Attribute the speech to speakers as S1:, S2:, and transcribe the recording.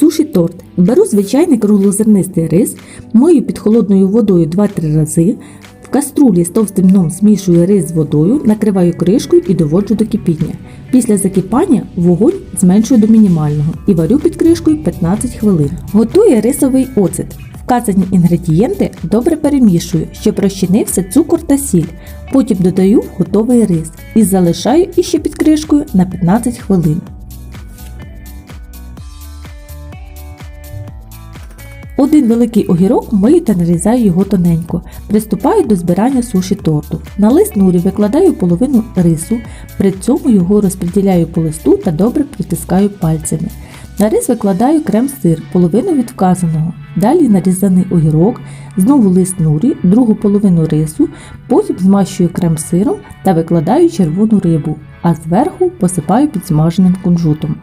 S1: Суші торт. Беру звичайний круглозернистий рис, мию під холодною водою 2-3 рази. В каструлі з товстим дном змішую рис з водою, накриваю кришкою і доводжу до кипіння. Після закипання вогонь зменшую до мінімального і варю під кришкою 15 хвилин. Готую рисовий оцет. Вказані інгредієнти добре перемішую, щоб розчинився цукор та сіль. Потім додаю готовий рис і залишаю іще під кришкою на 15 хвилин. Один великий огірок мию та нарізаю його тоненько. Приступаю до збирання суші торту. На лист нурі викладаю половину рису, при цьому його розподіляю по листу та добре притискаю пальцями. На рис викладаю крем-сир, половину від вказаного. Далі нарізаний огірок, знову лист нурі, другу половину рису, потім змащую крем-сиром та викладаю червону рибу, а зверху посипаю підсмаженим кунжутом.